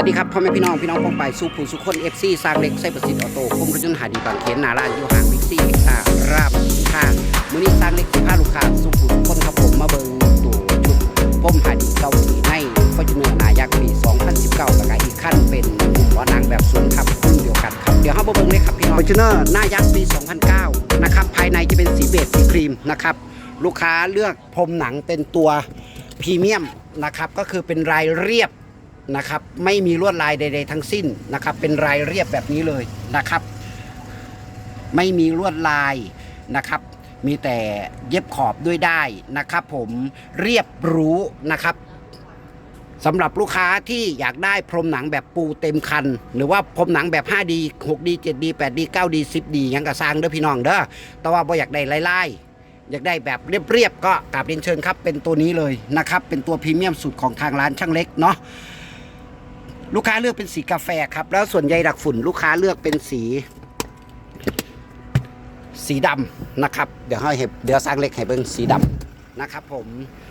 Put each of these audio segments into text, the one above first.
วัสดีครับพ่อแม่พี่น้อง พี่น้องป้องไปสู่ผู้สุคนเอฟซีสร้างเล็กไซประสิทธิ์ออโต้คมกระจุนหาดีบางเขนนาลานอยู่ห่างบิ๊กซี่ตารามค่ามื้อนี้สร้างเล็กสิพาลูกค้าสู่ผู้สุคนครับผมมาเบิ่งตัวชุดพ่มหาดีเกาหลีในฟอร์จูเนอร์นายักษ์ปี 2019แล้วก็อีกขั้นเป็นกลุ่มล้อนังแบบสวนทับรุ่นเดียวกันครับ เดี๋ยวเฮามาเบิ่งเลยครับพี่น้องฟอร์จูเนอร์นายักษ์ปี 2009 นะครับภายในจะเป็นสีเบจสีครีมนะครับลูกค้าเลือกพรมหนังเป็นตัวพรีเมียมนะครับก็คือเป็นรายเรียบ นะครับไม่มีลวดลายใด ๆ ทั้งสิ้นนะครับเป็นรายเรียบแบบนี้เลยนะครับ ไม่มีลวดลายนะครับ มีแต่เย็บขอบด้วยได้นะครับ ผมเรียบรู้นะครับสำหรับลูกค้าที่อยากได้พรมหนังแบบปูเต็มคัน หรือว่าพรมหนังแบบ 5D 6D 7D 8D 9D 10D ยังกระสร้างเด้อพี่น้องเด้อแต่ว่าบ่อยากได้ไล่ๆอยากได้แบบเรียบๆก็กราบเรียนเชิญครับ เป็นตัวนี้เลยนะครับ เป็นตัวพรีเมียมสุดของทางร้านช่างเล็กเนาะ ลูกค้าเลือกเป็นสีกาแฟครับ แล้วส่วนใยดักฝุ่นลูกค้าเลือกเป็นสี สีดำนะครับ เดี๋ยวให้เห็บเดี๋ยวสร้างเล็กให้เบิ้งสีดำนะครับ ผม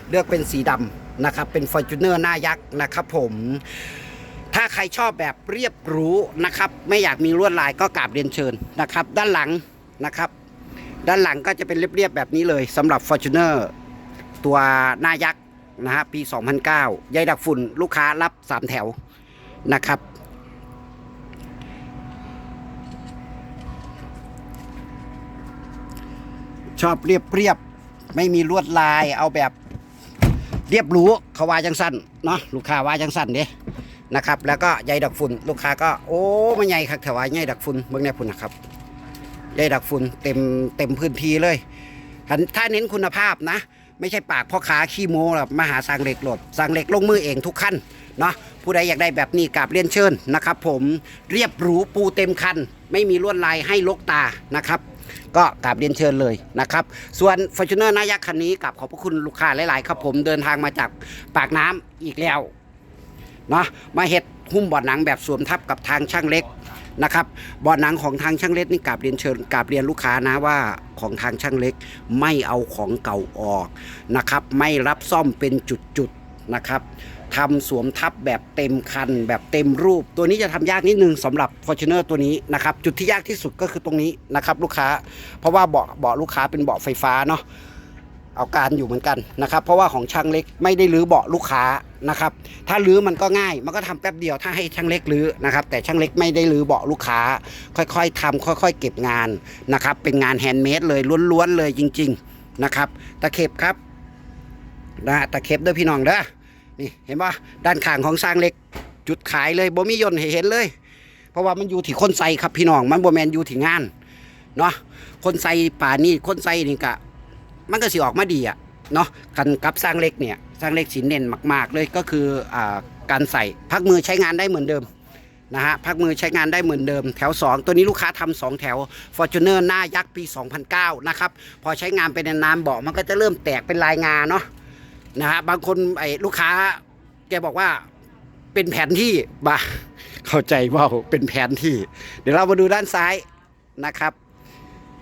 เลือกเป็นสีดำนะครับ เป็นฟอร์จูเนอร์หน้ายักษ์นะครับ ผมถ้าใครชอบแบบเรียบหรูนะครับ ไม่อยากมีลวดลายก็กราบเรียนเชิญนะครับ ด้านหลังนะครับ ด้านหลังก็จะเป็นเรียบๆแบบนี้เลยสำหรับ Fortuner ตัวหน้ายักษ์นะฮะปี 2009ใยดักฝุ่นลูกค้ารับ 3 แถว นะครับชอบเรียบเรียบไม่มีลวดลายเอาแบบเรียบรู้เขาว่าจังสั้นเนาะลูกค้าว่าจังสั้นเด้นะครับ แล้วก็ใยดักฝุ่นลูกค้าก็โอ้มันใหญ่ครับถวายใยดักฝุ่นเบื้องในพุ่นนะครับใยดักฝุ่นเต็มเต็มพื้นที่เลยถ้าเน้นคุณภาพนะ ไม่ใช่ปากพ่อค้าขี้โม้หรอกมาหาสร้างเหล็กหลดสร้างเหล็กลงมือเองทุกขั้นเนาะ ผู้ใดอยากได้แบบนี้กราบเรียนเชิญนะครับผมเรียบหรูปูเต็มคัน ไม่มีลวดลายให้ลกตานะครับ ก็กราบเรียนเชิญเลยนะครับ ส่วน f o r t u n e r นายักษ์คันนี้กับขอบพระคุณลูกค้าหลาย ๆ ครับผมเดินทางมาจากปากน้ำอีกแล้วเนาะมาเห็ดหุ้มบอดหนังแบบสวมทับกับทางช่างเล็กนะครับบอดหนังของทางช่างเล็กนี่กราบเรียนเชิญกราบเรียนลูกค้านะว่าของทางช่างเล็กไม่เอาของเก่าออกนะครับ ไม่รับซ่อมเป็นจุด นะครับทำสวมทับแบบเต็มคัน แบบเต็มรูป ตัวนี้จะทำยากนิดนึงสำหรับ f o r t u n e r ตัวนี้นะครับจุดที่ยากที่สุดก็คือตรงนี้นะครับลูกค้า เพราะว่าเบาะเบาะลูกค้าเป็นเบาะไฟฟ้าเนาะเอาการอยู่เหมือนกันนะครับ เพราะว่าของช่างเล็กไม่ได้รื้อเบาะลูกค้านะครับ ถ้ารื้อมันก็ง่าย มันก็ทำแป๊บเดียวถ้าให้ช่างเล็กรื้อนะครับ แต่ช่างเล็กไม่ได้รื้อเบาะลูกค้า ค่อยๆทำค่อย ๆ เก็บงานนะครับ เป็นงานแฮนด์เมดเลยล้วนๆเลยจริง ๆนะครับ ตะเข็บครับนะตะเข็บด้อพี่น้องเด้อ นี่เห็นปะด้านข้างของสร้างเล็ก จุดขายเลยบ่มียนให้เห็นเลย เพราะว่ามันอยู่ที่คนใส่ครับพี่น้อง มันบ่แมนอยู่ที่งานเนาะคนใส่ป่านี่คนใส่นี่กะ มันก็สิออกมาดีอะเนาะกันกับสร้างเล็กเนี่ยสร้างเล็กสินเน้นมาก ๆ เลยก็คืออ่าการใส่พักมือใช้งานได้เหมือนเดิมนะฮะพักมือใช้งานได้เหมือนเดิม แถว 2 ตัวนี้ลูกค้าทำสองแถว f o r t u n e r หน้ายักษ์ปี 2009 นะครับ พอใช้งานไปนานๆเบาะมันก็จะเริ่มแตกเป็นลายงาเนาะ นะฮะบางคนไอ้ลูกค้า แกบอกว่าเป็นแผนที่บ้าเข้าใจว่าเป็นแผนที่ เดี๋ยวเรามาดูด้านซ้ายนะครับ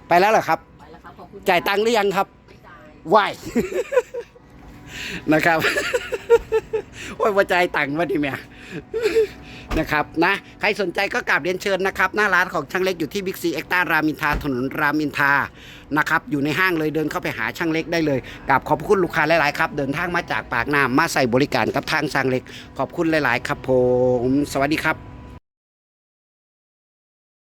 ไปแล้วเหรอครับ ไปแล้วครับขอบคุณจ่ายตังค์หรือยังครับไม่จ่าย ไหว นะครับ โอ้ยว่าใจายตังค์มาดิแม่ นะครับนะใครสนใจก็กราบเรียนเชิญนะครับ หน้าร้านของช่างเล็กอยู่ที่บิ๊กซีเอ็กตารามินทาถนนรามินทานะครับอยู่ในห้างเลยเดินเข้าไปหาช่างเล็กได้เลยกราบขอบคุณลูกค้าหลายๆครับ เดินทางมาจากปากน้ำมาใส่บริการกับทางช่างเล็ก ขอบคุณหลาย ๆ ครับผม สวัสดีครับ